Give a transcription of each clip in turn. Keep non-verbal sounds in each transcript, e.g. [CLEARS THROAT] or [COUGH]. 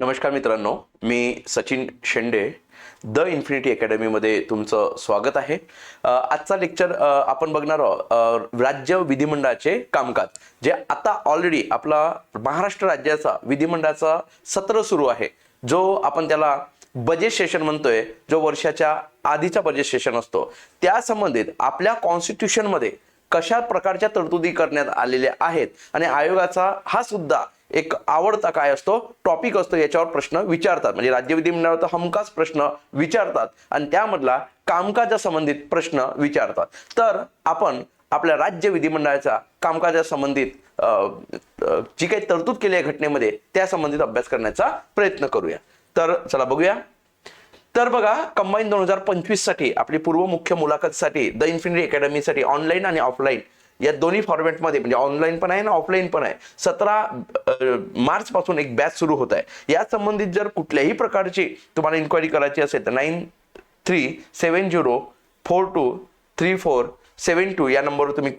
नमस्कार मित्रांनो मी सचिन शेंडे द इन्फिनिटी अकॅडमीमध्ये तुमचं स्वागत आहे. आजचा लेक्चर आपण बघणार आहोत राज्य विधिमंडळाचे कामकाज जे आता ऑलरेडी आपला महाराष्ट्र राज्याचा विधिमंडळाचा सत्र सुरू आहे. जो आपण त्याला बजेट सेशन म्हणतोय जो वर्षाच्या आधीचा बजेट सेशन असतो. त्या संबंधित आपल्या कॉन्स्टिट्यूशनमध्ये कशा प्रकारच्या तरतुदी करण्यात आलेल्या आहेत आणि आयोगाचा हा सुद्धा एक आवडता काय असतो? टॉपिक असतो याच्यावर प्रश्न विचारतात. म्हणजे राज्य विधिमंडळात हमखास प्रश्न विचारतात. आणि त्यामधला कामकाजा संबंधित प्रश्न विचारतात. तर आपण आपल्या राज्य विधिमंडळाचा कामकाजा संबंधित जी काही तरतूद केली आहे घटनेमध्ये त्या संबंधित अभ्यास करण्याचा प्रयत्न करूया. तर चला बघूया. तर बघा कंबाईन दोन हजार पंचवीससाठी आपली पूर्व मुख्य मुलाखतीसाठी द इन्फिनिटी अकॅडमीसाठी ऑनलाईन आणि ऑफलाईन या दोन्ही फॉर्मॅटमध्ये म्हणजे ऑनलाईन पण आहे ना ऑफलाईन पण आहे. सतरा मार्च पासून एक बॅच सुरू होत आहे. या संबंधित जर कुठल्याही प्रकारची तुम्हाला इन्क्वायरी करायची असेल तर nine three seven zero four two three four seven two या नंबरवर तुम्ही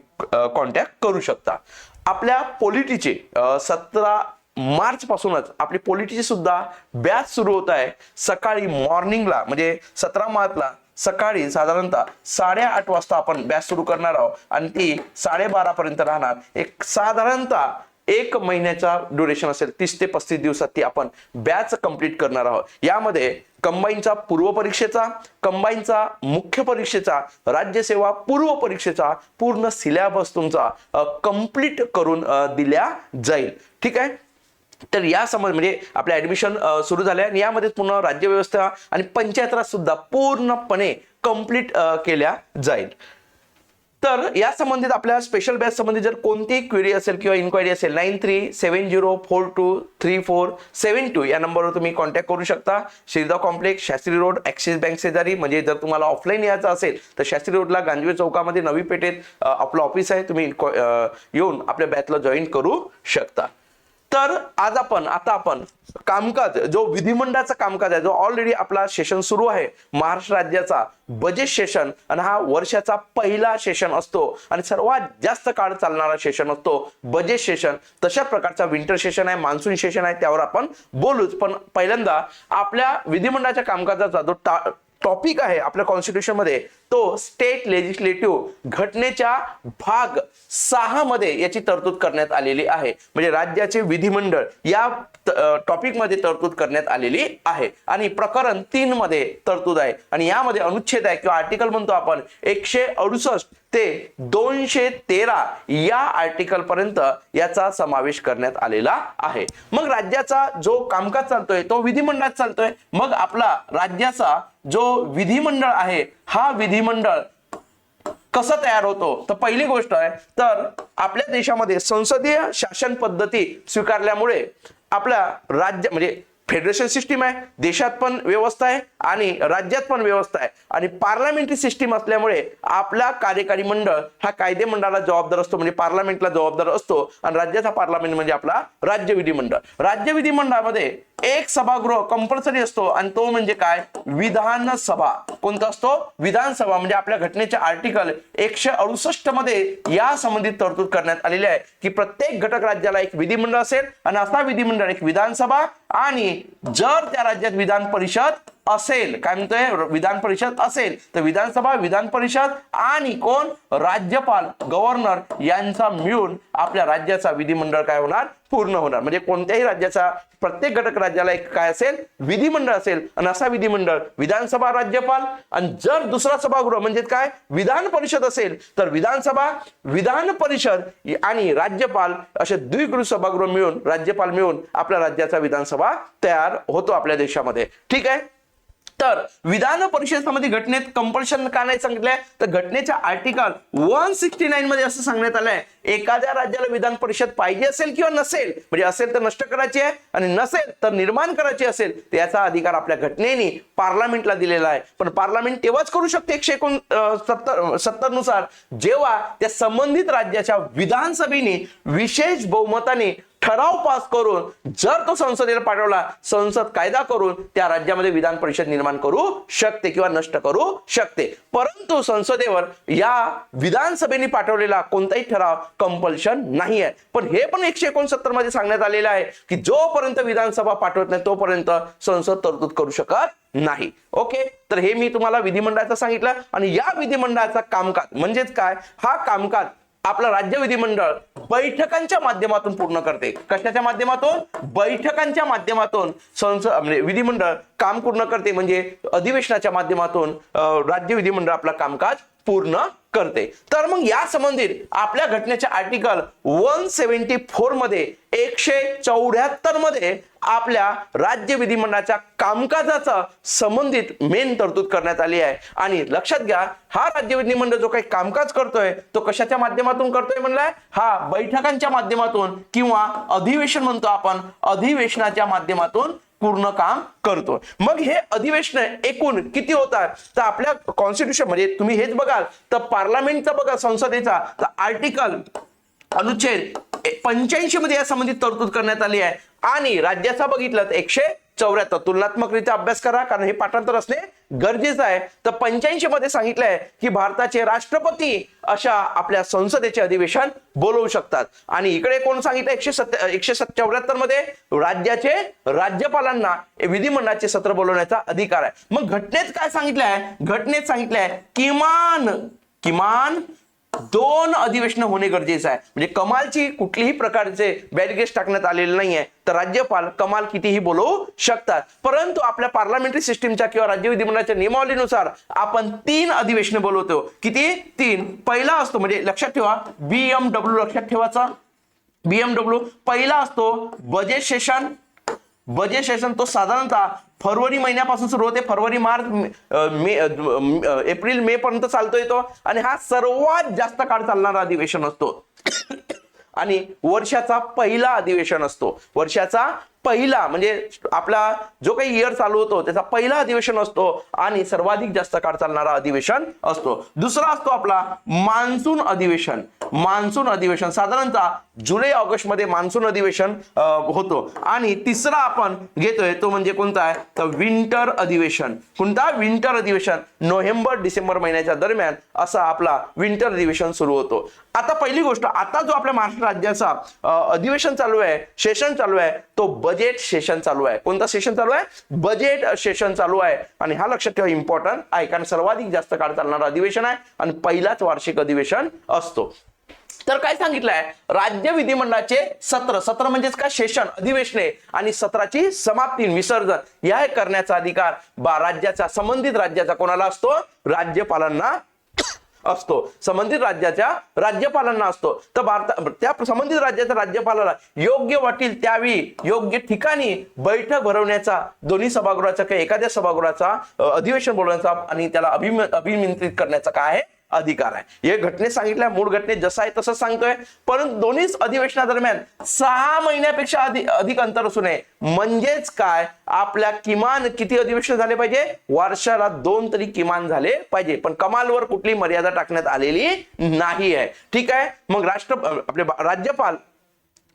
कॉन्टॅक्ट करू शकता. आपल्या पॉलिटीचे सतरा मार्च पासूनच आपली पॉलिटीची सुद्धा बॅच सुरू होत आहे. सकाळी मॉर्निंगला म्हणजे सतरा मार्चला सकाळी साधारणतः साडेआठ वाजता आपण बॅच सुरू करणार आहोत आणि ती साडेबारा पर्यंत राहणार. एक साधारणतः एक महिन्याचा ड्युरेशन असेल तीस ते पस्तीस दिवसात ती आपण बॅच कंप्लीट करणार आहोत. यामध्ये कंबाईनचा पूर्व परीक्षेचा कंबाईनचा मुख्य परीक्षेचा राज्यसेवा पूर्व परीक्षेचा पूर्ण सिलेबस तुमचा कंप्लीट करून दिल्या जाईल. ठीक आहे? तर या संबंध म्हणजे आपल्या ऍडमिशन सुरू झाले आणि यामध्ये पूर्ण राज्य व्यवस्था आणि पंचायतराज सुद्धा पूर्णपणे कंप्लीट केल्या जाईल. तर या संबंधित आपल्या स्पेशल बॅच संबंधित जर कोणतीही क्वेरी असेल किंवा इन्क्वायरी असेल nine three seven zero four two three four seven two या नंबरवर तुम्ही कॉन्टॅक्ट करू शकता. Shirda complex Shastri road Axis bank शेजारी. म्हणजे जर तुम्हाला ऑफलाईन यायचं असेल तर शास्त्री रोडला गांधीवे चौकामध्ये नवी पेठेत आपलं ऑफिस आहे. तुम्ही येऊन आपल्या बॅचला जॉईन करू शकता. तर आज आपण आता आपण कामकाज जो विधिमंडळाचा कामकाज आहे जो ऑलरेडी आपला सेशन सुरू आहे महाराष्ट्र राज्याचा बजेट सेशन आणि हा वर्षाचा पहिला सेशन असतो आणि सर्वात जास्त काळ चालणारा सेशन असतो बजेट सेशन तशा प्रकारचा विंटर सेशन आहे मान्सून सेशन आहे त्यावर आपण बोलूच. पण पहिल्यांदा आपल्या विधिमंडळाच्या कामकाजाचा जो टा- टॉपिक आहे आपल्या कॉन्स्टिट्यूशनमध्ये तो स्टेट लेजिस्लेटिव्ह घटनेच्या भाग सहा मध्ये याची तरतूद करण्यात आलेली आहे. म्हणजे राज्याचे विधिमंडळ या टॉपिकमध्ये तरतूद करण्यात आलेली आहे. आणि प्रकरण तीन मध्ये तरतूद आहे. आणि यामध्ये अनुच्छेद आहे किंवा आर्टिकल म्हणतो आपण एकशे अडुसष्ट. ते दोनशे तेरा या आर्टिकल पर्यंत याचा समावेश करण्यात आलेला आहे. मग राज्याचा जो कामकाज चालतोय तो विधिमंडळात चालतोय. मग आपला राज्याचा जो विधिमंडळ आहे हा विधिमंडळ कसं तयार होतो? तर पहिली गोष्ट आहे तर आपल्या देशामध्ये संसदीय शासन पद्धती स्वीकारल्यामुळे आपल्या राज्य म्हणजे फेडरेशन सिस्टीम आहे देशात पण व्यवस्था आहे आणि राज्यात पण व्यवस्था आहे. आणि पार्लमेंटरी सिस्टीम असल्यामुळे आपला कार्यकारी मंडळ हा कायदे मंडळाला जबाबदार असतो म्हणजे पार्लमेंटला जबाबदार असतो आणि राज्याचा पार्लमेंट म्हणजे आपला राज्य विधिमंडळ राज्य विधिमंडळामध्ये एक सभागृह कंपल्सरी असतो आणि तो म्हणजे काय? विधानसभा. कोणता असतो? विधानसभा. म्हणजे आपल्या घटनेचे आर्टिकल एकशे अडुसष्टमध्ये या संबंधित तरतूद करण्यात आलेली आहे की प्रत्येक घटक राज्याला एक विधिमंडळ असेल आणि असा विधिमंडळ एक विधानसभा आणि जर त्या राज्यात विधान परिषद असेल काय म्हणतोय? विधान परिषद असेल तर विधानसभा विधान परिषद आणि कोण? राज्यपाल गव्हर्नर यांचा मिळून आपल्या राज्याचा विधिमंडळ काय होणार? पूर्ण होणार. म्हणजे कोणत्याही राज्याचा प्रत्येक घटक राज्याला एक काय असेल? विधिमंडळ असेल. आणि असा विधिमंडळ विधानसभा राज्यपाल आणि जर दुसरा सभागृह म्हणजे काय? विधान परिषद असेल तर विधानसभा विधान परिषद आणि राज्यपाल असे द्विगृह सभागृह मिळून राज्यपाल मिळून आपल्या राज्याचा विधानसभा तयार होतो आपल्या देशामध्ये. ठीक आहे? तर विधान परिषदेमध्ये घटनेत कंपल्शन का नाही सांगितलंय? तर घटनेच्या आर्टिकल वन सिक्स्टी नाईन मध्ये असं सांगण्यात आलंय. एखाद्या राज्याला विधान परिषद पाहिजे असेल किंवा नसेल म्हणजे असेल तर नष्ट करायची आहे आणि नसेल तर निर्माण करायची असेल तर याचा अधिकार आपल्या घटनेने पार्लमेंटला दिलेला आहे. पण पार्लमेंट तेव्हाच करू शकते एकशे एकोण सत्तर सत्तरनुसार जेव्हा त्या संबंधित राज्याच्या विधानसभेने विशेष बहुमताने ठराव पास करून जर तो संसदेला पाठवला संसद कायदा करून त्या राज्यामध्ये विधान परिषद निर्माण करू शकते किंवा नष्ट करू शकते. परंतु संसदेवर या विधानसभेने पाठवलेला कोणताही ठराव कंपल्शन नाही आहे पण हे पण एकशे एकोणसत्तरमध्ये सांगण्यात आलेलं आहे की जोपर्यंत विधानसभा पाठवत नाही तोपर्यंत संसद तरतूद करू शकत नाही. ओके? तर हे मी तुम्हाला विधिमंडळाचं सांगितलं आणि या विधिमंडळाचा कामकाज म्हणजेच काय? हा कामकाज आपलं राज्य विधिमंडळ बैठकांच्या माध्यमातून पूर्ण करते. कशाच्या माध्यमातून? बैठकांच्या माध्यमातून संसद म्हणजे विधिमंडळ काम पूर्ण करते. म्हणजे अधिवेशनाच्या माध्यमातून राज्य विधिमंडळ आपलं कामकाज पूर्ण करते. तर मग या संबंधित आपल्या घटनेच्या आर्टिकल वन सेव्हन्टी फोरमध्ये एकशे चौऱ्याहत्तरमध्ये आपल्या राज्य विधिमंडळाच्या कामकाजाचा संबंधित मेन तरतूद करण्यात आली आहे. आणि लक्षात घ्या हा राज्य विधिमंडळ जो काही कामकाज करतोय तो कशाच्या माध्यमातून करतोय म्हणलाय? हा बैठकांच्या माध्यमातून किंवा अधिवेशन म्हणतो आपण अधिवेशनाच्या माध्यमातून पूर्ण काम करतो मग हे अधिवेशन एकूण किती होतात तर आपल्या कॉन्स्टिट्यूशन म्हणजे तुम्ही हेच बघाल तर पार्लमेंटचा बघा संसदेचा तर आर्टिकल अनुच्छेद पंच्याऐंशी मध्ये या संबंधित तरतूद करण्यात आली आहे. आणि राज्याचा बघितलं तर एकशे चौऱ्याहत्तर तुलनात्मकरित्या अभ्यास करा कारण हे पाठांतर असणे गरजेचं आहे. तर पंच्याऐंशी मध्ये सांगितलंय की भारताचे राष्ट्रपती अशा आपल्या संसदेचे अधिवेशन बोलवू शकतात. आणि इकडे कोण सांगितलं एकशे सत्य एकशे चौऱ्याहत्तरमध्ये राज्याचे राज्यपालांना विधिमंडळाचे सत्र बोलवण्याचा अधिकार आहे. मग घटनेत काय सांगितलंय? घटनेत सांगितलंय किमान किमान दोन अधिवेशन होणे गरजेचं आहे. म्हणजे कमालची कुठलीही प्रकारचे बॅरिगेज टाकण्यात आलेले नाहीये तर राज्यपाल कमाल कितीही बोलवू शकतात. परंतु आपल्या पार्लमेंटरी सिस्टीमच्या किंवा राज्य विधिमंडळाच्या नियमावलीनुसार आपण तीन अधिवेशने बोलवतो. किती? तीन. पहिला असतो म्हणजे लक्षात ठेवा बीएमडब्ल्यू लक्षात ठेवाचा बीएमडब्ल्यू पहिला असतो बजेट सेशन बजेट सेशन तो साधारणतः फरवरी महिन्यापासून सुरू होते. फरवरी मार्च अं, मे एप्रिल मे पर्यंत चालतो येतो आणि हा सर्वात जास्त काळ चालणारा अधिवेशन असतो. आणि वर्षाचा पहिला अधिवेशन असतो. वर्षाचा पहिला म्हणजे आपला जो काही इयर चालू होतो त्याचा पहिला अधिवेशन असतो आणि सर्वाधिक जास्त काळ चालणारा अधिवेशन असतो. दुसरा असतो आपला मान्सून अधिवेशन. मान्सून अधिवेशन साधारणतः जुलै ऑगस्टमध्ये मान्सून अधिवेशन होतो. आणि तिसरा आपण घेतोय तो म्हणजे कोणता आहे? तर विंटर अधिवेशन. कोणता? विंटर अधिवेशन. नोव्हेंबर डिसेंबर महिन्याच्या दरम्यान असा आपला विंटर अधिवेशन सुरू होतो. आता पहिली गोष्ट आता जो आपल्या महाराष्ट्र राज्याचा अधिवेशन चालू आहे सेशन चालू आहे तो बजेट सेशन चालू आहे. कोणता सेशन चालू आहे? बजेट सेशन चालू आहे. आणि हा लक्षात ठेवा इम्पॉर्टंट आहे कारण सर्वाधिक जास्त काळ चालणारं अधिवेशन आहे आणि पहिलाच वार्षिक अधिवेशन असतो. तर काय सांगितलंय? राज्य विधिमंडळाचे सत्र सत्र म्हणजेच काय? सेशन अधिवेशने आणि सत्राची समाप्ती विसर्जन या करण्याचा अधिकार बा राज्याचा संबंधित राज्याचा कोणाला असतो? राज्यपालांना असतो. संबंधित राज्याच्या राज्यपालांना असतो. तर भारत त्या संबंधित राज्याच्या राज्यपालाला योग्य वाटेल त्यावेळी योग्य ठिकाणी बैठक भरवण्याचा दोन्ही सभागृहाचा किंवा एखाद्या सभागृहाचा अधिवेशन बोलवण्याचा आणि त्याला अभिम अभिमंत्रित करण्याचा काय आहे? अधिकार आहे. हे घटनेत सांगितलंय मूळ घटनेत जसं आहे तसं सांगतोय. परंतु दोन्हीच अधिवेशनादरम्यान सहा महिन्यापेक्षा अधिक अधिक अंतर असू नये. म्हणजेच काय? आपल्या किमान किती अधिवेशन झाले पाहिजे? वर्षाला दोन तरी किमान झाले पाहिजे. पण कमालवर कुठली मर्यादा टाकण्यात आलेली नाही आहे ठीक आहे? मग राष्ट्र आपले राज्यपाल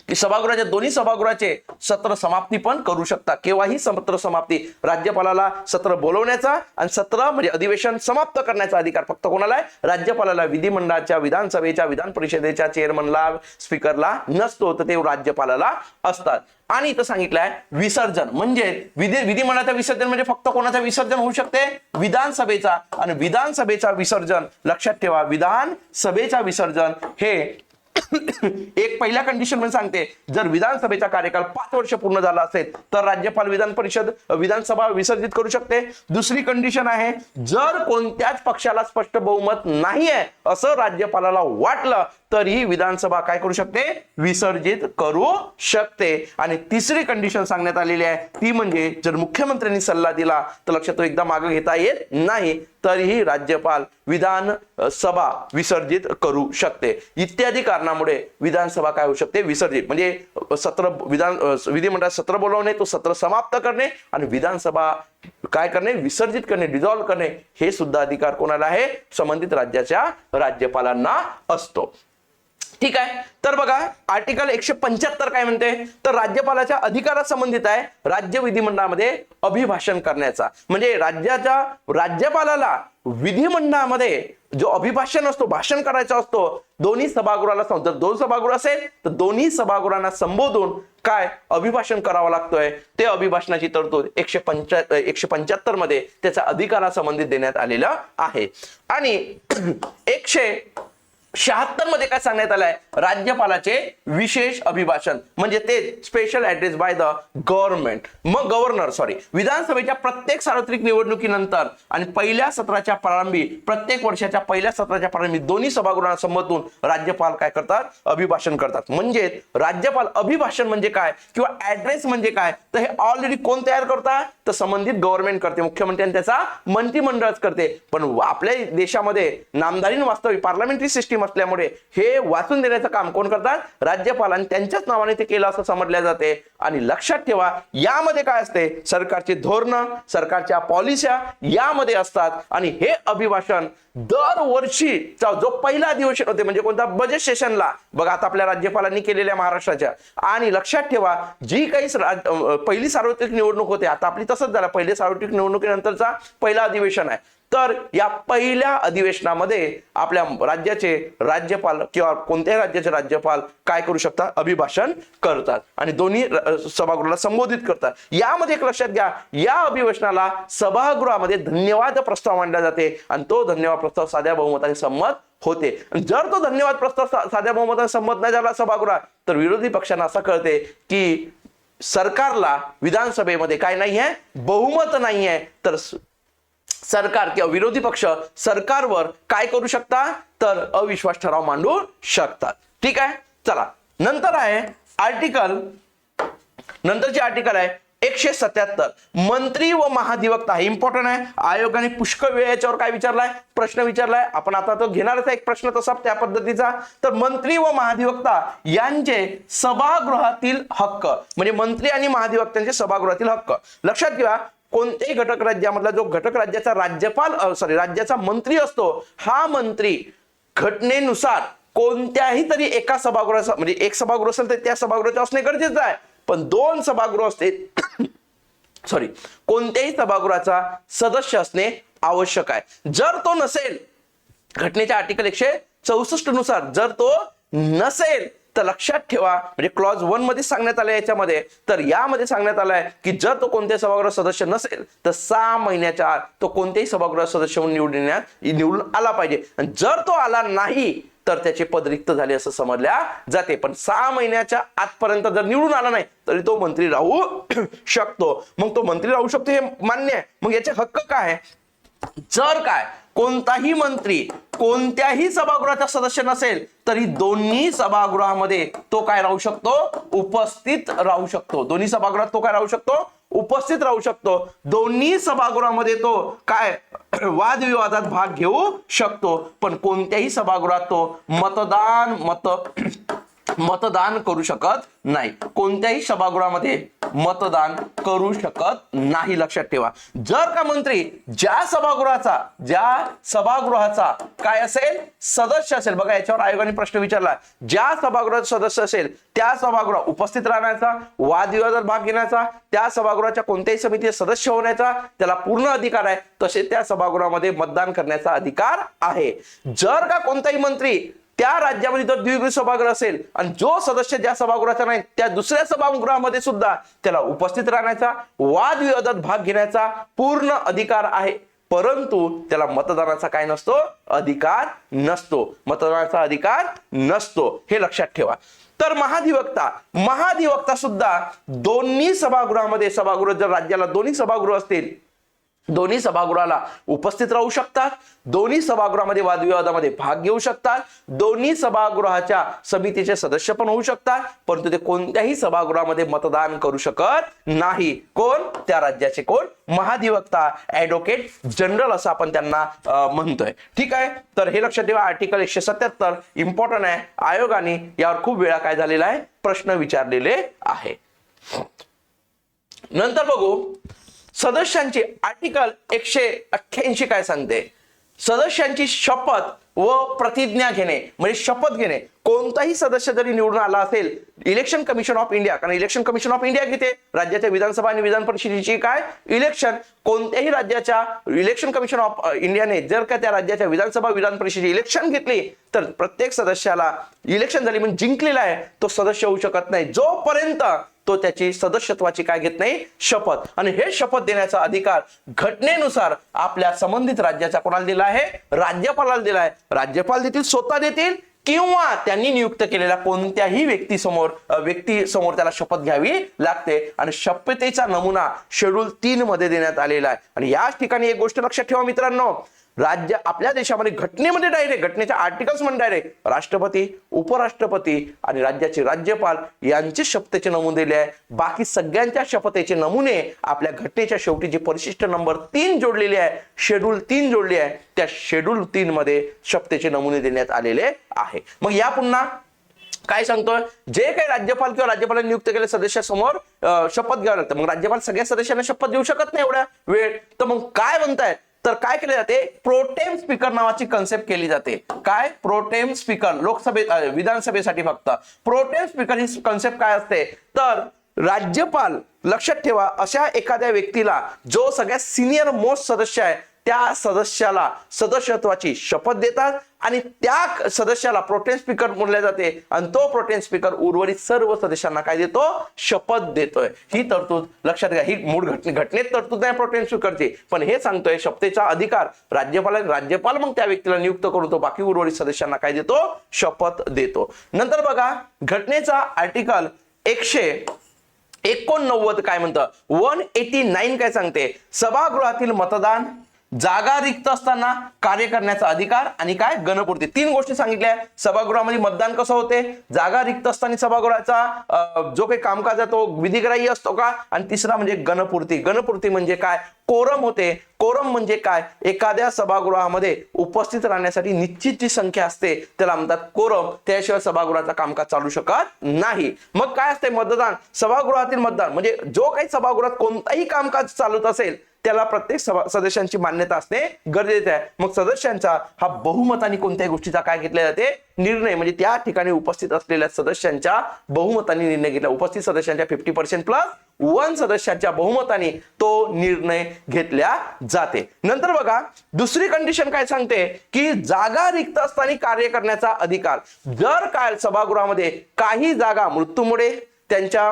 की सभागृहाच्या दोन्ही सभागृहाचे सत्र समाप्ती पण करू शकता. केव्हाही सत्र समाप्ती? राज्यपालाला सत्र बोलवण्याचा आणि सत्र म्हणजे अधिवेशन समाप्त करण्याचा अधिकार फक्त कोणाला आहे? राज्यपालाला. विधिमंडळाच्या विधानसभेच्या विधान परिषदेच्या चेअरमनला स्पीकरला नसतो तर ते राज्यपालाला असतात. आणि इथं सांगितलंय विसर्जन. म्हणजे विधी विधिमंडळाचं विसर्जन म्हणजे फक्त कोणाचं विसर्जन होऊ शकते? विधानसभेचा. आणि विधानसभेचा विसर्जन लक्षात ठेवा विधानसभेचा विसर्जन हे एक पहिल्या कंडिशनमध्ये सांगते. जर विधानसभेचा कार्यकाळ पाच वर्ष पूर्ण झाला असेल तर राज्यपाल विधान परिषद विधानसभा विसर्जित करू शकते. दुसरी कंडिशन आहे जर कोणत्याच पक्षाला स्पष्ट बहुमत नाही आहे असं राज्यपालाला वाटलं तरीही विधानसभा काय करू शकते? विसर्जित करू शकते. आणि तिसरी कंडिशन सांगण्यात आलेली आहे ती म्हणजे जर मुख्यमंत्र्यांनी सल्ला दिला तर लक्षात एकदा मागे घेता येत नाही तरीही राज्यपाल विधानसभा विसर्जित करू शकते. इत्यादी कारणामुळे विधानसभा काय होऊ शकते? विसर्जित. म्हणजे सत्र विधान विधिमंडळात सत्र बोलवणे तो सत्र समाप्त करणे आणि विधानसभा काय करणे? विसर्जित करणे डिझॉल्व्ह करणे हे सुद्धा अधिकार कोणाला आहे? संबंधित राज्याच्या राज्यपालांना असतो. ठीक आहे? तर बघा आर्टिकल एकशे पंच्याहत्तर काय म्हणते? तर राज्यपालाच्या अधिकारात संबंधित आहे राज्य विधिमंडळामध्ये अभिभाषण करण्याचा. म्हणजे राज्याच्या राज्यपालाला विधिमंडळामध्ये जो अभिभाषण असतो भाषण करायचा असतो दोन्ही सभागृहाला जर दोन सभागृह असेल तर दोन्ही सभागृहांना संबोधून काय? अभिभाषण करावं लागतोय. ते अभिभाषणाची तरतूद एकशे पंचा एकशे पंच्याहत्तरमध्ये त्याचा अधिकारासंबंधित देण्यात आलेलं आहे. आणि [CLEARS THROAT] एकशे शहात्तरमध्ये काय सांगण्यात आलंय? राज्यपालाचे विशेष अभिभाषण. म्हणजे ते special address by the government मग गव्हर्नर सॉरी विधानसभेच्या प्रत्येक सार्वत्रिक निवडणुकीनंतर आणि पहिल्या सत्राच्या प्रारंभी प्रत्येक वर्षाच्या पहिल्या सत्राच्या प्रारंभी दोन्ही सभागृहांना राज्यपाल काय करतात? अभिभाषण करतात. म्हणजे राज्यपाल अभिभाषण म्हणजे काय? किंवा ऍड्रेस म्हणजे काय? तर हे ऑलरेडी कोण तयार करतात? तर संबंधित गव्हर्नमेंट करते मुख्यमंत्र्यांनी त्याचा मंत्रिमंडळच करते. पण आपल्या देशामध्ये नामदारीन वास्तविक पार्लमेंटरी सिस्टीम असल्यामुळे हे वाचून देण्याचं काम कोण करतात? राज्यपाल आणि त्यांच्याच नावाने ते केलं असं समजल्या जाते. आणि लक्षात ठेवा यामध्ये काय असते? सरकारची धोरणं सरकारच्या पॉलिस्या यामध्ये असतात. आणि हे अभिभाषण दरवर्षीचा जो पहिला अधिवेशन होते म्हणजे कोणता? बजेट सेशनला बघा आता आपल्या राज्यपालांनी केलेल्या महाराष्ट्राच्या. आणि लक्षात ठेवा जी काही पहिली सार्वत्रिक निवडणूक होते आता आपली तर तसंच झालं पहिले सार्वत्रिक निवडणुकीनंतरचा पहिला अधिवेशन आहे. तर या पहिल्या अधिवेशनामध्ये आपल्या राज्याचे राज्यपाल किंवा कोणत्याही राज्याचे राज्यपाल काय करू शकतात? अभिभाषण करतात आणि दोन्ही सभागृहाला संबोधित करतात. यामध्ये एक लक्षात घ्या या अधिवेशनाला सभागृहामध्ये धन्यवाद प्रस्ताव मांडला जाते आणि तो धन्यवाद प्रस्ताव साध्या बहुमताने संमत होते. आणि जर तो धन्यवाद प्रस्ताव साध्या बहुमताने संमत नाही झाला सभागृहात तर विरोधी पक्षांना असं कळते की सरकारला विधानसभेमध्ये काय नाही आहे बहुमत नाही आहे तर सरकार किंवा विरोधी पक्ष सरकारवर काय करू शकता? तर अविश्वास ठराव मांडू शकतात. ठीक आहे? चला. नंतर आहे आर्टिकल नंतरचे आर्टिकल आहे एकशे सत्याहत्तर. मंत्री व महाधिवक्ता हे इम्पॉर्टंट आहे. आयोगाने पुष्कळ वेळ याच्यावर काय विचारलाय? प्रश्न विचारलाय. आपण आता तो घेणारच एक प्रश्न तसा त्या पद्धतीचा. तर मंत्री व महाधिवक्ता यांचे सभागृहातील हक्क म्हणजे मंत्री आणि महाधिवक्त्यांचे सभागृहातील हक्क. लक्षात घ्या कोणत्याही घटक राज्यामधला जो घटक राज्याचा राज्यपाल सॉरी राज्याचा मंत्री असतो हा मंत्री घटनेनुसार कोणत्याही तरी एका सभागृहाचा म्हणजे एक सभागृह असेल तर त्या सभागृहाचे असणे गरजेचं आहे. पण दोन सभागृह असते. सॉरी कोणत्याही सभागृहाचा सदस्य असणे आवश्यक आहे. जर तो नसेल घटनेच्या आर्टिकल एकशे चौसष्टनुसार जर तो नसेल तर लक्षात ठेवा म्हणजे क्लॉज वनमध्ये सांगण्यात आलं याच्यामध्ये. तर यामध्ये सांगण्यात आलंय की जर तो कोणत्याही सभागृह सदस्य नसेल तर सहा महिन्याच्या आत तो कोणत्याही सभागृह सदस्य म्हणून निवडण्यात निवडून आला पाहिजे. आणि जर तो आला नाही तर त्याचे पद रिक्त झाले असं समजल्या जाते. पण सहा महिन्याच्या आतपर्यंत जर निवडून आला नाही तरी तो मंत्री राहू [CLEARS THROAT] शकतो. मग तो मंत्री राहू शकतो हे मान्य आहे. मग याचे हक्क काय? आहे? जर काय कोणताही मंत्री कोणत्याही सभागृहाचा सदस्य नसेल तरी दोन्ही सभागृहामध्ये तो काय राहू शकतो? उपस्थित राहू शकतो. दोन्ही सभागृहात तो काय राहू शकतो? उपस्थित राहू शकतो. दोन्ही सभागृहामध्ये तो काय? [CLEARS THROAT] वादविवादात भाग घेऊ शकतो. पण कोणत्याही सभागृहात तो मतदान मत [CLEARS THROAT] मतदान करू शकत नाही. कोणत्याही सभागृहामध्ये मतदान करू शकत नाही लक्षात ठेवा. जर का मंत्री ज्या सभागृहाचा ज्या सभागृहाचा काय असेल सदस्य असेल बघा याच्यावर आयोगाने प्रश्न विचारला. ज्या सभागृहाचा सदस्य असेल त्या सभागृह उपस्थित राहण्याचा वादविवादात भाग घेण्याचा त्या सभागृहाच्या कोणत्याही समितीचे सदस्य होण्याचा त्याला पूर्ण अधिकार आहे तसे त्या सभागृहामध्ये मतदान करण्याचा अधिकार आहे. जर का कोणताही मंत्री त्या राज्यामध्ये जर द्विगृह सभागृह असेल आणि जो सदस्य ज्या सभागृहाचा नाही त्या दुसऱ्या सभागृहामध्ये सुद्धा त्याला उपस्थित राहण्याचा वादविवादात भाग घेण्याचा पूर्ण अधिकार आहे. परंतु त्याला मतदानाचा काय नसतो? अधिकार नसतो. मतदानाचा अधिकार नसतो. हे लक्षात ठेवा. तर महाधिवक्ता महाधिवक्ता सुद्धा दोन्ही सभागृहामध्ये सभागृह जर राज्याला दोन्ही सभागृह असतील दोन्ही सभागृहाला उपस्थित राहू शकतात दोन्ही सभागृहामध्ये वादविवादामध्ये भाग घेऊ शकतात दोन्ही सभागृहाच्या समितीचे सदस्य पण होऊ शकतात परंतु ते कोणत्याही सभागृहामध्ये मतदान करू शकत नाही. कोण? त्या राज्याचे कोण? महाधिवक्ता ऍडव्होकेट जनरल असं आपण त्यांना म्हणतोय. ठीक आहे? तर हे लक्षात ठेवा आर्टिकल एकशे सत्याहत्तर इम्पॉर्टंट आहे. आयोगाने यावर खूप वेळा काय झालेला आहे? प्रश्न विचारलेले आहे. नंतर बघू. सदस्यांची आर्टिकल एकशे अठ्ठ्याऐंशी काय सांगते? सदस्यांची शपथ व प्रतिज्ञा घेणे म्हणजे शपथ घेणे. कोणताही सदस्य जरी निवडून आला असेल इलेक्शन कमिशन ऑफ इंडिया कारण इलेक्शन कमिशन ऑफ इंडिया घेते. राज्याच्या विधानसभा आणि विधान परिषदेची काय? इलेक्शन कोणत्याही राज्याच्या इलेक्शन कमिशन ऑफ इंडियाने जर का त्या राज्याच्या विधानसभा विधान परिषदेची इलेक्शन घेतली तर प्रत्येक सदस्याला इलेक्शन झाली म्हणून जिंकलेला आहे तो सदस्य होऊ शकत नाही. जोपर्यंत तो त्याची सदस्यत्वाची काय घेत नाही? शपथ. आणि हे शपथ देण्याचा अधिकार घटनेनुसार आपल्या संबंधित राज्याचा कोणाला दिला आहे? राज्यपालाला दिला आहे. राज्यपाल देतील स्वतः देतील किंवा त्यांनी नियुक्त केलेल्या कोणत्याही व्यक्तीसमोर व्यक्ती व्यक्तीसमोर त्याला शपथ घ्यावी लागते. आणि शपथेचा नमुना शेड्यूल तीन मध्ये देण्यात आलेला आहे. आणि याच ठिकाणी एक गोष्ट लक्षात ठेवा मित्रांनो. राज्य आपल्या देशामध्ये घटनेमध्ये डायरेक्ट घटनेच्या आर्टिकल्समध्ये डायरेक्ट राष्ट्रपती उपराष्ट्रपती आणि राज्याचे राज्यपाल यांचे शपथेचे नमुने दिले आहे बाकी सगळ्यांच्या शपथेचे नमुने आपल्या घटनेच्या शेवटी जे परिशिष्ट नंबर तीन जोडलेले आहे शेड्यूल तीन जोडले आहे त्या शेड्यूल तीन मध्ये शपथेचे नमुने देण्यात आलेले आहे. मग या पुन्हा काय सांगतोय? जे काही राज्यपाल किंवा राज्यपालांनी नियुक्त केलेल्या सदस्यासमोर शपथ घ्यावं लागतं. मग राज्यपाल सगळ्या सदस्यांना शपथ देऊ शकत नाही एवढ्या वेळ. तर मग काय म्हणताय? तर काय केले जाते? प्रोटेम स्पीकर नावाची कन्सेप्ट केली जाते. काय? Pro tem speaker. लोकसभे विधानसभेसाठी फक्त. प्रोटेम स्पीकर ही कन्सेप्ट काय असते? तर राज्यपाल लक्षात ठेवा अशा एखाद्या व्यक्तीला जो सगळ्यात सिनियर मोस्ट सदस्य आहे त्या सदस्याला सदस्यत्वाची शपथ देतात आणि त्या सदस्याला प्रोटेन स्पीकर म्हणले जाते. आणि तो प्रोटेन स्पीकर उर्वरित सर्व सदस्यांना काय देतो? शपथ देतोय. ही तरतूद लक्षात घ्या ही मूळ घटने घटनेत तरतूद नाही प्रोटेन स्पीकरची पण हे सांगतोय शपथेचा अधिकार राज्यपाल राज्यपाल मग त्या व्यक्तीला नियुक्त करून तो बाकी उर्वरित सदस्यांना काय देतो? शपथ देतो. नंतर बघा घटनेचा आर्टिकल एकशे एकोणनव्वद काय म्हणतं? वन एटी नाईन काय सांगते? सभागृहातील मतदान जागा रिक्त असताना कार्य करण्याचा अधिकार आणि काय? गणपूर्ती तीन गोष्टी सांगितल्या सभागृहामध्ये मतदान कसं होते? जागा रिक्त असताना सभागृहाचा जो काही कामकाज आहे तो विधिग्राही असतो का? आणि तिसरा म्हणजे गणपूर्ती गणपूर्ती म्हणजे काय? कोरम होते. कोरम म्हणजे काय? एखाद्या सभागृहामध्ये उपस्थित राहण्यासाठी निश्चित जी संख्या असते त्याला म्हणतात कोरम. त्याशिवाय सभागृहाचा कामकाज चालू शकत नाही. मग काय असते मतदान. सभागृहातील मतदान. म्हणजे जो काही सभागृहात कोणताही कामकाज चालत असेल त्याला प्रत्येक सभा सदस्यांची मान्यता असणे गरजेचे आहे. मग सदस्यांचा हा बहुमताने कोणत्याही गोष्टीचा काय घेतला जाते? निर्णय. म्हणजे त्या ठिकाणी उपस्थित असलेल्या सदस्यांच्या बहुमताने निर्णय घेतला. उपस्थित सदस्यांच्या फिफ्टी पर्सेंट प्लस वन सदस्यांच्या बहुमताने तो निर्णय घेतल्या जाते. नंतर बघा दुसरी कंडिशन काय सांगते? की जागा रिक्त असताना कार्य करण्याचा अधिकार. जर काय सभागृहामध्ये काही जागा मृत्यूमुळे त्यांच्या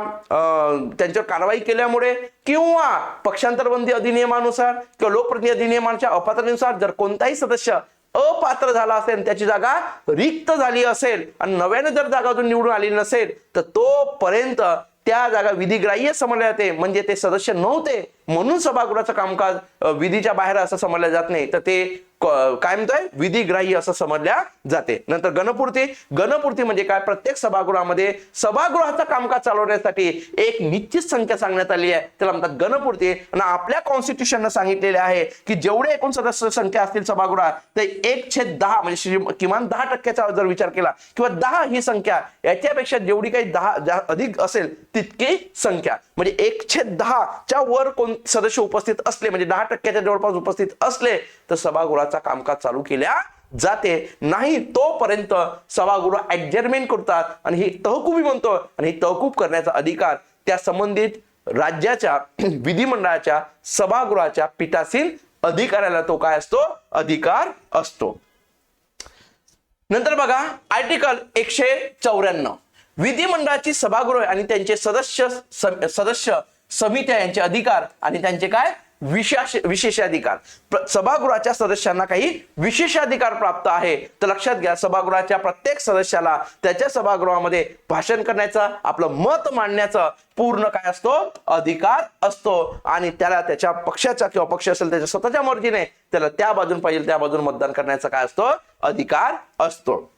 त्यांच्यावर कारवाई केल्यामुळे किंवा पक्षांतरबंदी अधिनियमानुसार किंवा लोकप्रतिनिधी अधिनियमाच्या अपात्रतेनुसार जर कोणताही सदस्य अपात्र झाला असेल त्याची जागा रिक्त झाली असेल आणि नव्याने जर जागा अजून निवडून आली नसेल तर तोपर्यंत त्या जागा विधिग्राह्य समजल्या जाते म्हणजे ते सदस्य नव्हते. म्हणून सभागृहाचं कामकाज विधीच्या बाहेर असं समजलं जात नाही. तर ते काय म्हणतोय? विधिग्राही असं समजल्या जाते. नंतर गणपूर्ती. गणपूर्ती म्हणजे काय? प्रत्येक सभागृहामध्ये सभागृहाचं कामकाज चालवण्यासाठी एक निश्चित संख्या सांगण्यात आली आहे. त्याला म्हणतात गणपूर्ती. आणि आपल्या कॉन्स्टिट्यूशननं सांगितलेले आहे की जेवढे एकूण सदस्य संख्या असतील सभागृहात ते एक छेद दहा म्हणजे किमान दहा टक्क्याचा जर विचार केला किंवा दहा ही संख्या याच्यापेक्षा जेवढी काही दहा अधिक असेल तितकी संख्या. म्हणजे एक छेद दहाच्या वर कोण सदस्य उपस्थित असले म्हणजे दहा टक्क्याच्या जवळपास उपस्थित असले तर सभागृहाचा कामकाज चालू केल्या जाते. नाही तोपर्यंत सभागृह ऍडजर्मेंट करतात आणि ही तहकुबी म्हणतो. आणि ही तहकूब करण्याचा अधिकार त्या संबंधित राज्याच्या [CLEARS THROAT] विधिमंडळाच्या सभागृहाच्या पीठासीन अधिकाऱ्याला तो काय असतो? अधिकार असतो. नंतर बघा आर्टिकल एकशे चौऱ्याण्णव. विधिमंडळाची सभागृह आणि त्यांचे सदस्य सदस्य समित्या यांचे अधिकार आणि त्यांचे काय? विशेष विशेषाधिकार. सभागृहाच्या सदस्यांना काही विशेषाधिकार प्राप्त आहे. तर लक्षात घ्या सभागृहाच्या प्रत्येक सदस्याला त्याच्या सभागृहामध्ये भाषण करण्याचा आपलं मत मांडण्याचा पूर्ण काय असतो? अधिकार असतो. आणि त्याला त्याच्या पक्षाचा किंवा पक्ष असेल त्याच्या स्वतःच्या मर्जीने त्याला त्या बाजून पाहिजे त्या बाजून मतदान करण्याचा काय असतो? अधिकार असतो.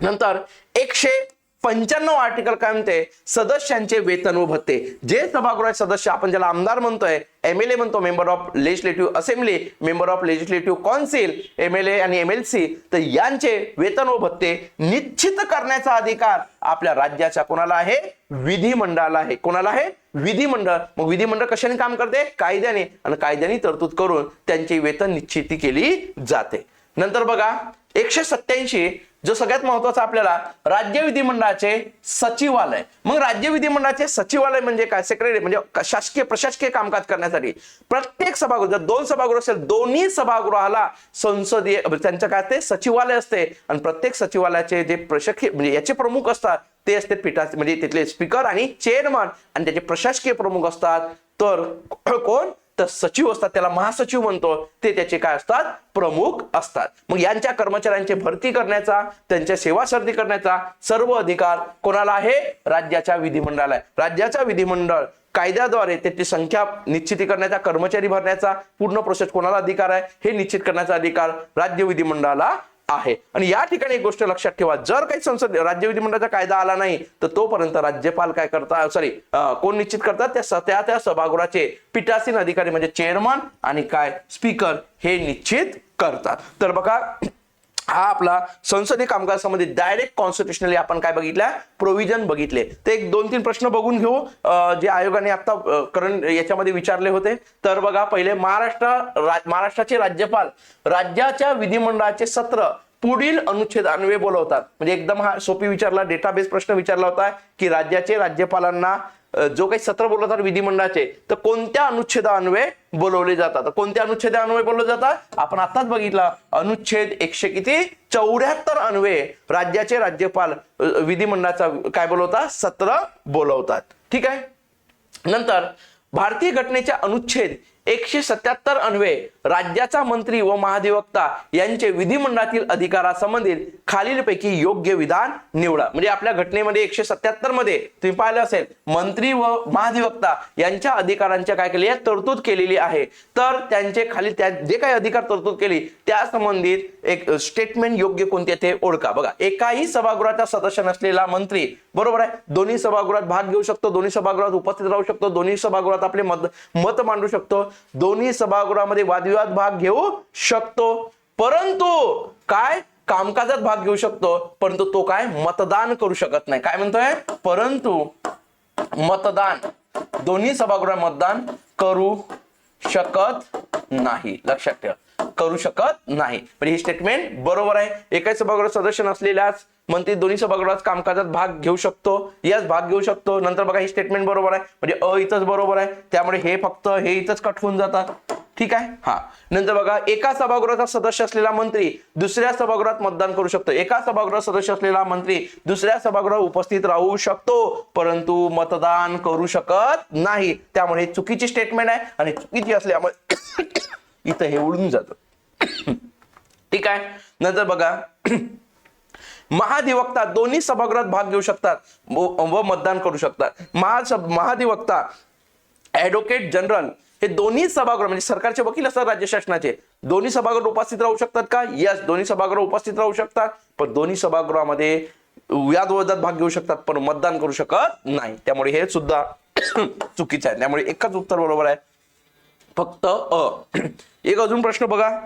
नंतर एकशे पंच्याण्णव आर्टिकल काय म्हणते? सदस्यांचे वेतन व भत्ते जे सभागृहाचे सदस्य आपण ज्याला आमदार म्हणतोय एम एल ए म्हणतो member of legislative assembly member of legislative council M L A आणि एम एल सी तर यांचे वेतन व भत्ते निश्चित करण्याचा अधिकार आपल्या राज्याच्या कोणाला आहे? विधिमंडळाला आहे. कोणाला आहे? विधिमंडळ. मग विधिमंडळ कशाने काम करते? कायद्याने. आणि कायद्याने तरतूद करून त्यांची वेतन निश्चिती केली जाते. नंतर बघा एकशे सत्याऐंशी जो सगळ्यात महत्त्वाचा आपल्याला राज्य विधिमंडळाचे सचिवालय. मग राज्य विधिमंडळाचे सचिवालय म्हणजे काय? सेक्रेटरी म्हणजे शासकीय प्रशासकीय कामकाज करण्यासाठी. प्रत्येक सभागृह जर दोन सभागृह असेल दोन्ही सभागृहाला संसदीय म्हणजे त्यांचं काय ते सचिवालय असते. आणि प्रत्येक सचिवालयाचे जे प्रशासकीय म्हणजे याचे प्रमुख असतात ते असते पीठा म्हणजे तिथले स्पीकर आणि चेअरमन आणि त्याचे प्रशासकीय प्रमुख असतात. तर [CLEARS THROAT] कोण? तर सचिव असतात त्याला महासचिव म्हणतो. ते त्याचे काय असतात? प्रमुख असतात. मग यांच्या कर्मचाऱ्यांची भरती करण्याचा त्यांच्या सेवा सर्दी करण्याचा सर्व अधिकार कोणाला आहे? राज्याच्या विधिमंडळाला आहे. राज्याच्या विधिमंडळ कायद्याद्वारे त्याची संख्या निश्चिती करण्याचा कर्मचारी भरण्याचा पूर्ण प्रोसेस कोणाला अधिकार आहे? हे निश्चित करण्याचा अधिकार राज्य विधिमंडळाला आहे. आणि या ठिकाणी एक गोष्ट लक्षात ठेवा जर काही संसद राज्य विधिमंडळाचा कायदा आला नाही तर तोपर्यंत राज्यपाल काय करतात सॉरी कोण निश्चित करतात? त्या सत्या त्या त्या सभागृहाचे पीठासीन अधिकारी म्हणजे चेअरमन आणि काय? स्पीकर हे निश्चित करतात. तर बघा हा आपला संसदीय कामकाज संबंधित डायरेक्ट कॉन्स्टिट्युशनली आपण काय बघितल्या प्रोव्हिजन बघितले. ते एक दोन तीन प्रश्न बघून घेऊ. जे आयोगाने आता करण याच्यामध्ये विचारले होते. तर बघा पहिले महाराष्ट्र रा- महाराष्ट्राचे राज्यपाल राज्याच्या विधिमंडळाचे सत्र पुढील अनुच्छेद अन्वये बोलवतात. म्हणजे एकदम हा सोपी विचारला डेटाबेस प्रश्न विचारला होता की राज्याचे राज्यपालांना जो काही सत्र बोलत विधिमंडळाचे तर कोणत्या अनुच्छेदान्वये बोलवले जातात? कोणत्या कोणत्या अनुच्छेदान्वये बोलवले जातात? आपण आताच बघितलं अनुच्छेद एकशे किती? चौऱ्याहत्तर अन्वये राज्याचे राज्यपाल विधिमंडळाचा काय बोलवतात? सत्र बोलवतात. ठीक आहे? नंतर भारतीय घटनेच्या अनुच्छेद एकशे सत्याहत्तर अन्वे राज्याचा मंत्री व महाधिवक्ता यांचे विधिमंडळातील अधिकारासंबंधित खालीलपैकी योग्य विधान निवडा. म्हणजे आपल्या घटनेमध्ये एकशे सत्याहत्तरमध्ये तुम्ही पाहिलं असेल मंत्री व महाधिवक्ता यांच्या अधिकारांच्या काय केली? आहे तरतूद केलेली आहे. तर त्यांचे खाली त्या जे काही अधिकार तरतूद केली त्या संबंधित एक स्टेटमेंट योग्य कोणते ते ओळखा. बघा एकाही सभागृहाचा सदस्य नसलेला मंत्री बरोबर आहे? दोन्ही सभागृहात भाग घेऊ शकतो दोन्ही सभागृहात उपस्थित राहू शकतो दोन्ही सभागृहात आपले मत मत मांडू शकतो. दोन्ही सभागृहामध्ये वादविवाद भाग घेऊ शकतो. परंतु काय? कामकाजात भाग घेऊ शकतो परंतु तो काय? मतदान करू शकत नाही. काय म्हणतोय? परंतु मतदान दोन्ही सभागृह मतदान करू शकत नाही. लक्षात ठेवा. करू शकत नाही. म्हणजे ही स्टेटमेंट बरोबर आहे. एकाच सभागृह सदस्य नसलेल्याच मंत्री दोन्ही सभागृहात कामकाजात भाग घेऊ शकतो. यास भाग घेऊ शकतो. नंतर बघा ही स्टेटमेंट बरोबर आहे. म्हणजे अ इथंच बरोबर आहे. त्यामुळे हे फक्त हे इथंच कट होऊन जातात. ठीक आहे? हा. नंतर बघा एका सभागृहाचा सदस्य असलेला मंत्री दुसऱ्या सभागृहात मतदान करू शकतो. एका सभागृहात सदस्य असलेला मंत्री दुसऱ्या सभागृहात उपस्थित राहू शकतो. परंतु मतदान करू शकत नाही. त्यामुळे चुकीची स्टेटमेंट आहे आणि चुकीची असल्यामुळे इथं हे उडून जातं. ठीक आहे? नंतर बघा महाधिवक्ता दोन्ही सभागृहात भाग घेऊ शकतात व व मतदान करू शकतात. महा महाधिवक्ता ऍडव्होकेट जनरल हे दोन्ही सभागृह म्हणजे सरकारचे वकील असतात राज्य शासनाचे. दोन्ही सभागृह उपस्थित राहू शकतात का? यस दोन्ही सभागृह उपस्थित राहू शकतात. पण दोन्ही सभागृहामध्ये वादविवादात भाग घेऊ शकतात पण मतदान करू शकत नाही. त्यामुळे हे सुद्धा [COUGHS] चुकीचं आहे. त्यामुळे एकच उत्तर बरोबर आहे. फक्त अ. एक अजून प्रश्न बघा.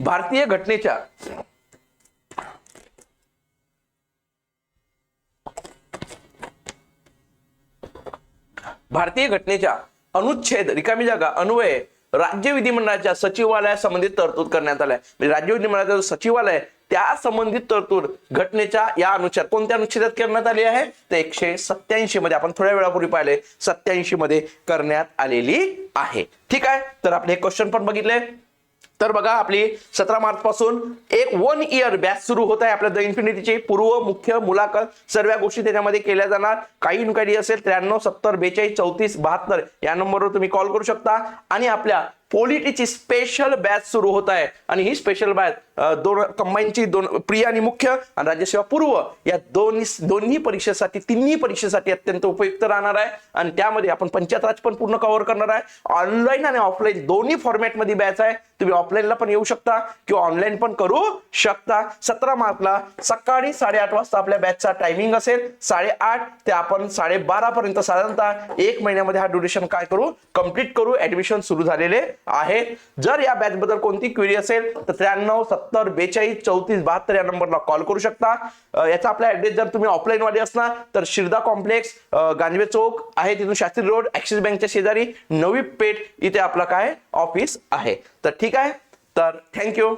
भारतीय घटनेच्या भारतीय घटनेच्या अनुच्छेद रिकामी जागा अन्वये राज्य विधिमंडळाच्या सचिवालया संबंधित तरतूद करण्यात आल्या म्हणजे राज्य विधिमंडळाचं जो सचिवालय आहे, त्या संबंधित तरतूद घटनेच्या या अनुच्छेद कोणत्या अनुच्छेदात करण्यात आली आहे? तर एकशे सत्याऐंशी मध्ये आपण थोड्या वेळापूर्वी पाहिले सत्याऐंशी मध्ये करण्यात आलेली आहे. ठीक आहे? तर आपले हे क्वेश्चन पण बघितले. तर बघा आपली सतरा मार्च पासून एक वन इयर बॅच सुरू होत आहे आपल्या द इन्फिनिटीची पूर्व मुख्य मुलाखत सर्व गोष्टी त्याच्यामध्ये केल्या जाणार. काही इन्क्वायरी असेल त्र्याण्णव सत्तर बेचाळीस चौतीस बहात्तर या नंबरवर तुम्ही कॉल करू शकता. आणि आपल्या पोलिटीची स्पेशल बॅच सुरू होत आहे. आणि ही स्पेशल बॅच दोन कंबाईनची दोन प्रिय आणि मुख्य आणि राज्यसेवा पूर्व या दोन्ही दोन्ही परीक्षेसाठी तिन्ही परीक्षेसाठी अत्यंत उपयुक्त राहणार आहे. आणि त्यामध्ये आपण पंचायत राज पण पूर्ण कव्हर करणार आहे. ऑनलाईन आणि ऑफलाईन दोन्ही फॉर्मॅटमध्ये बॅच आहे. तुम्ही ऑफलाईनला पण येऊ शकता किंवा ऑनलाईन पण करू शकता. सतरा मार्चला सकाळी साडेआठ वाजता आपल्या बॅचचा टायमिंग असेल. साडेआठ ते आपण साडेबारा पर्यंत साधारणतः एक महिन्यामध्ये हा ड्युरेशन काय करू? कंप्लीट करू. ऍडमिशन सुरू झालेले आहे. जर या बॅच बद्दल कोणती क्वेरी असेल तर त्र्याण्णव सत्तर बेचाळीस चौतीस बहात्तर या नंबरला कॉल करू शकता. याचा आपला ऍड्रेस जर तुम्ही ऑफलाईन वाले असणार तर शिरदा कॉम्प्लेक्स गांजवे गांधवे चौक आहे तिथून शास्त्री रोड ऍक्सिस बँकच्या शेजारी नवी पेठ इथे आपलं काय? ऑफिस आहे. तर ठीक आहे. तर थँक्यू